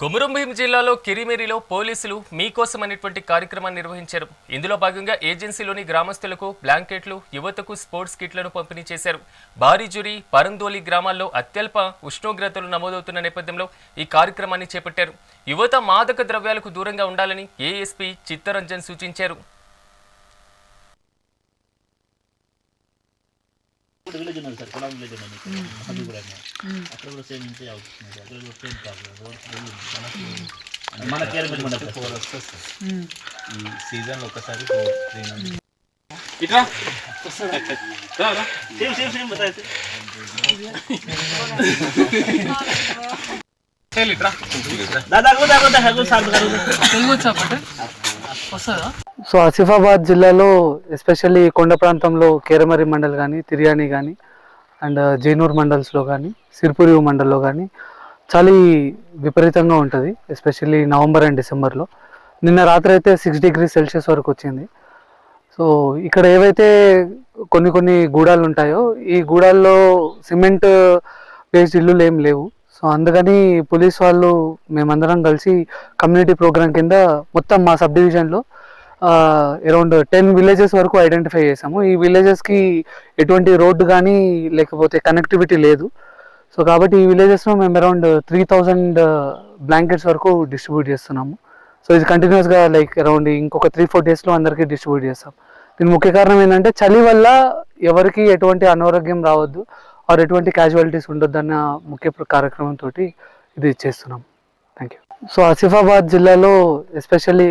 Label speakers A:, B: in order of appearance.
A: కొమురంభీం జిల్లాలో కిరిమిరిలో పోలీసులు మీకోసం అనేటువంటి కార్యక్రమాన్ని నిర్వహించారు. ఇందులో భాగంగా ఏజెన్సీలోని గ్రామస్తులకు బ్లాంకెట్లు యువతకు స్పోర్ట్స్ కిట్లను పంపిణీ చేశారు. బారిజురి పరందోలి గ్రామాల్లో అత్యల్ప ఉష్ణోగ్రతలు నమోదవుతున్న నేపథ్యంలో ఈ కార్యక్రమాన్ని చేపట్టారు. యువత మాదక ద్రవ్యాలకు దూరంగా ఉండాలని ఏఎస్పీ చిత్తరంజన్ సూచించారు.
B: ఇప్పుడు విలేజ్ ఉన్నది సార్ కులాం విలేజ్ ఉన్నది అది కూడా అక్కడ కూడా సేమ్ ఇంతే అవుతుంది అక్కడ కూడా సేమ్ ప్రాబ్లం మన కేర్ మీద ఉండదు
C: ఫోర్ వస్తుంది సార్ ఈ సీజన్ ఒకసారి four three months
B: same same same బతాయితే దాదా కూడా దాదా హగు సార్
D: తెలుగు వచ్చాపట్టే వస్తుందా
E: సో ఆసిఫాబాద్ జిల్లాలో ఎస్పెషల్లీ కొండ ప్రాంతంలో కేరమరి మండల్ కానీ తిరియాని కానీ అండ్ uh, జైనూర్ మండల్స్లో కానీ సిర్పురి మండల్లో కానీ చలి విపరీతంగా ఉంటుంది ఎస్పెషల్లీ నవంబర్ అండ్ డిసెంబర్లో. నిన్న రాత్రి అయితే సిక్స్ డిగ్రీ సెల్సియస్ వరకు వచ్చింది. సో ఇక్కడ ఏవైతే కొన్ని కొన్ని గూడాలు ఉంటాయో ఈ గూడాల్లో సిమెంట్ uh, బేస్డ్ ఇల్లులు ఏం లేవు. సో అందుకని పోలీస్ వాళ్ళు మేమందరం కలిసి కమ్యూనిటీ ప్రోగ్రామ్ కింద మొత్తం మా సబ్ డివిజన్లో అరౌండ్ టెన్ విలేజెస్ వరకు ఐడెంటిఫై చేసాము ఈ విలేజెస్కి ఎటువంటి రోడ్డు కానీ లేకపోతే కనెక్టివిటీ లేదు. సో కాబట్టి ఈ విలేజెస్లో మేము అరౌండ్ త్రీ థౌజండ్ బ్లాంకెట్స్ వరకు డిస్ట్రిబ్యూట్ చేస్తున్నాము. సో ఇది కంటిన్యూస్గా లైక్ అరౌండ్ ఇంకొక త్రీ ఫోర్ డేస్లో అందరికీ డిస్ట్రిబ్యూట్ చేస్తాం. దీని ముఖ్య కారణం ఏంటంటే చలి వల్ల ఎవరికి ఎటువంటి అనారోగ్యం రావద్దు ఆర్ ఎటువంటి క్యాజువాలిటీస్ ఉండొద్దన్న ముఖ్య కార్యక్రమంతో ఇది చేస్తున్నాం. థ్యాంక్ యూ సో ఆసిఫాబాద్ జిల్లాలో ఎస్పెషల్లీ